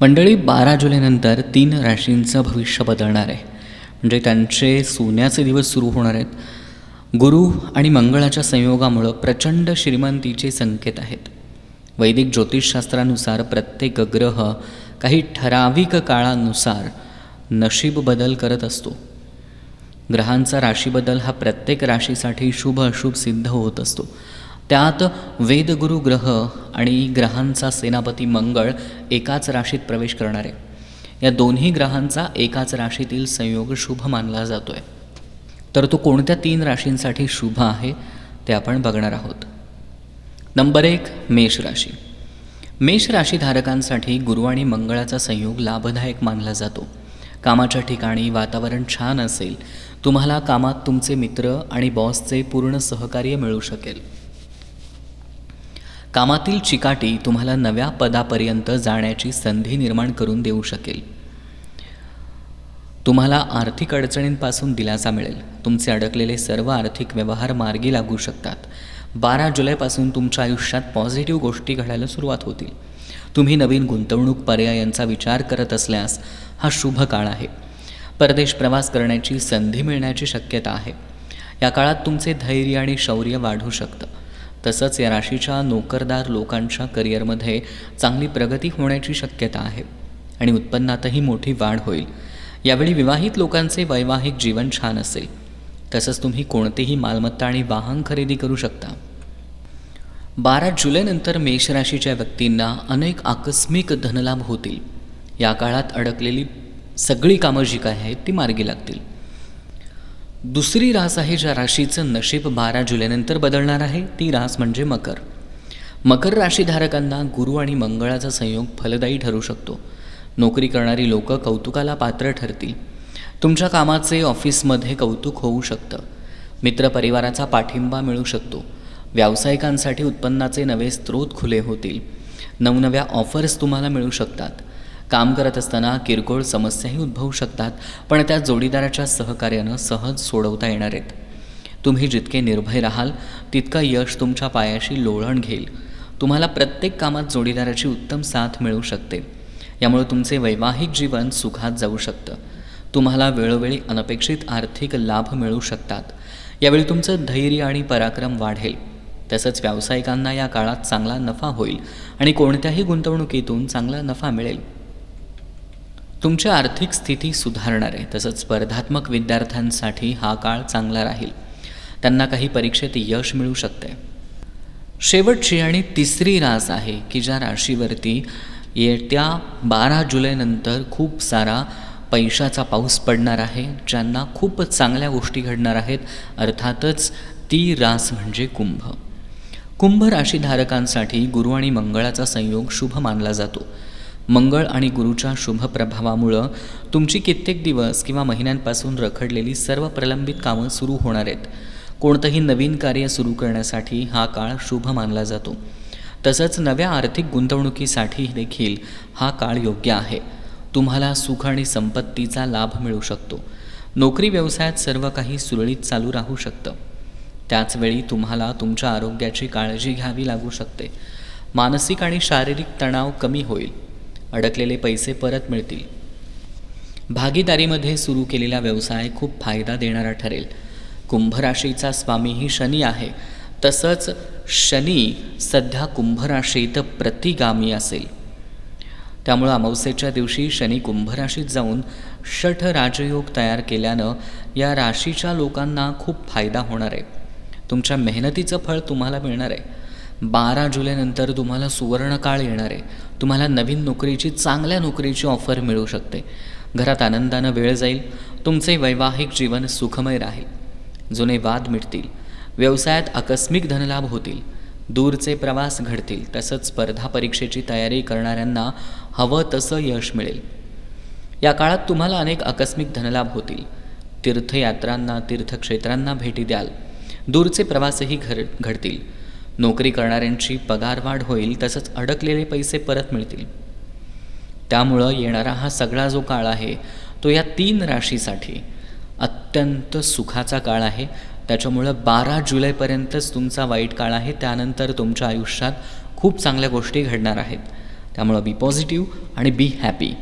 मंडळी बारा जुलैनंतर तीन राशींचं भविष्य बदलणार आहे. म्हणजे त्यांचे सोन्याचे दिवस सुरू होणार आहेत. गुरु आणि मंगळाच्या संयोगामुळं प्रचंड श्रीमंतीचे संकेत आहेत. वैदिक ज्योतिषशास्त्रानुसार प्रत्येक ग्रह काही ठराविक काळानुसार नशीब बदल करत असतो. ग्रहांचा राशीबदल हा प्रत्येक राशीसाठी शुभ अशुभ सिद्ध होत असतो. त्यात वेदगुरु ग्रह आणि ग्रहांचा सेनापती मंगळ एकाच राशीत प्रवेश करणार. आहे या दोन्ही ग्रहांचा एकाच राशीतील संयोग शुभ मानला जातो आहे तर तो कोणत्या तीन राशींसाठी शुभ आहे ते आपण बघणार आहोत. नंबर एक मेष राशी. मेष राशीधारकांसाठी गुरु आणि मंगळाचा संयोग लाभदायक मानला जातो. कामाच्या ठिकाणी वातावरण छान असेल तुम्हाला कामात तुमचे मित्र आणि बॉसचे पूर्ण सहकार्य मिळू शकेल. कामातील चिकाटी तुम्हाला नव्या पदापर्यंत जाण्याची संधी निर्माण करून देऊ शकेल. तुम्हाला आर्थिक अडचणींपासून दिलासा मिळेल. तुमचे अडकलेले सर्व आर्थिक व्यवहार मार्गी लागू शकतात. बारा जुलैपासून तुमच्या आयुष्यात पॉझिटिव्ह गोष्टी घडायला सुरुवात होतील. तुम्ही नवीन गुंतवणूक पर्यायांचा विचार करत असल्यास हा शुभ काळ आहे. परदेश प्रवास करण्याची संधी मिळण्याची शक्यता आहे. या काळात तुमचे धैर्य आणि शौर्य वाढू शकतं. तसंच या राशीच्या नोकरदार लोकांच्या करिअरमध्ये चांगली प्रगती होण्याची शक्यता आहे आणि उत्पन्नातही मोठी वाढ होईल. यावेळी विवाहित लोकांचे वैवाहिक जीवन छान असेल. तसंच तुम्ही कोणतेही मालमत्ता आणि वाहन खरेदी करू शकता. बारा जुलैनंतर मेष राशीच्या व्यक्तींना अनेक आकस्मिक धनलाभ होतील. या काळात अडकलेली सगळी कामं जी काय आहेत ती मार्गी लागतील. दुसरी रास आहे ज्या राशीचं नशीब बारा जुलैनंतर बदलणार आहे ती रास म्हणजे मकर. मकर राशीधारकांना गुरु आणि मंगळाचा संयोग फलदायी ठरू शकतो. नोकरी करणारी लोक कौतुकाला पात्र ठरतील. तुमच्या कामाचे ऑफिसमध्ये कौतुक होऊ शकतं. मित्रपरिवाराचा पाठिंबा मिळू शकतो. व्यावसायिकांसाठी उत्पन्नाचे नवे स्रोत खुले होतील. नवनव्या ऑफर्स तुम्हाला मिळू शकतात. काम करत असताना किरकोळ समस्याही उद्भवू शकतात पण त्या जोडीदाराच्या सहकार्यानं सहज सोडवता येणार आहेत. तुम्ही जितके निर्भय राहाल तितकं यश तुमच्या पायाशी लोळण घेईल. तुम्हाला प्रत्येक कामात जोडीदाराची उत्तम साथ मिळू शकते. यामुळे तुमचे वैवाहिक जीवन सुखात जाऊ शकतं. तुम्हाला वेळोवेळी अनपेक्षित आर्थिक लाभ मिळू शकतात. यावेळी तुमचं धैर्य आणि पराक्रम वाढेल. तसंच व्यावसायिकांना या काळात चांगला नफा होईल आणि कोणत्याही गुंतवणुकीतून चांगला नफा मिळेल. तुमची आर्थिक स्थिती सुधारणार आहे. तसंच स्पर्धात्मक विद्यार्थ्यांसाठी हा काळ चांगला राहील. त्यांना काही परीक्षेत यश मिळू शकते शेवटची आणि तिसरी रास आहे की ज्या राशीवरती येत्या बारा जुलैनंतर खूप सारा पैशाचा पाऊस पडणार आहे ज्यांना खूप चांगल्या गोष्टी घडणार आहेत अर्थातच ती रास म्हणजे कुंभ. कुंभ राशीधारकांसाठी गुरु आणि मंगळाचा संयोग शुभ मानला जातो. मंगळ आणि गुरुच्या शुभ प्रभावामुळं तुमची कित्येक दिवस किंवा महिन्यांपासून रखडलेली सर्व प्रलंबित कामं सुरू होणार आहेत. कोणतंही नवीन कार्य सुरू करण्यासाठी हा काळ शुभ मानला जातो. तसंच नव्या आर्थिक गुंतवणुकीसाठी देखील हा काळ योग्य आहे. तुम्हाला सुख आणि संपत्तीचा लाभ मिळू शकतो. नोकरी व्यवसायात सर्व काही सुरळीत चालू राहू शकतं. त्याचवेळी तुम्हाला तुमच्या आरोग्याची काळजी घ्यावी लागू शकते. मानसिक आणि शारीरिक तणाव कमी होईल. अडकलेले पैसे परत मिळतील. भागीदारीमध्ये सुरू केलेला व्यवसाय खूप फायदा देणारा ठरेल. कुंभराशीचा स्वामीही शनी आहे. तसंच शनी सध्या कुंभराशीत प्रतिगामी असेल. त्यामुळं अमावस्येच्या दिवशी शनी कुंभराशीत जाऊन षठ राजयोग तयार केल्यानं या राशीच्या लोकांना खूप फायदा होणार आहे. तुमच्या मेहनतीचं फळ तुम्हाला मिळणार आहे. बारा जुलैनंतर तुम्हाला सुवर्णकाळ येणार आहे. तुम्हाला नवीन नोकरीची चांगल्या नोकरीची ऑफर मिळू शकते. घरात आनंदानं वेळ जाईल. तुमचे वैवाहिक जीवन सुखमय राहील. जुने वाद मिटतील. व्यवसायात आकस्मिक धनलाभ होतील. दूरचे प्रवास घडतील. तसंच स्पर्धा परीक्षेची तयारी करणाऱ्यांना हवं तसं यश मिळेल. या काळात तुम्हाला अनेक आकस्मिक धनलाभ होतील. तीर्थयात्रांना तीर्थक्षेत्रांना भेटी द्याल. दूरचे प्रवासही घर घडतील. नोकरी करणाऱ्यांची पगारवाढ होईल तसंच अडकलेले पैसे परत मिळतील. त्यामुळं येणारा हा सगळा जो काळ आहे तो या तीन राशीसाठी अत्यंत सुखाचा काळ आहे. त्याच्यामुळं बारा जुलैपर्यंतच तुमचा वाईट काळ आहे. त्यानंतर तुमच्या आयुष्यात खूप चांगल्या गोष्टी घडणार आहेत. त्यामुळं बी पॉझिटिव्ह आणि बी हॅपी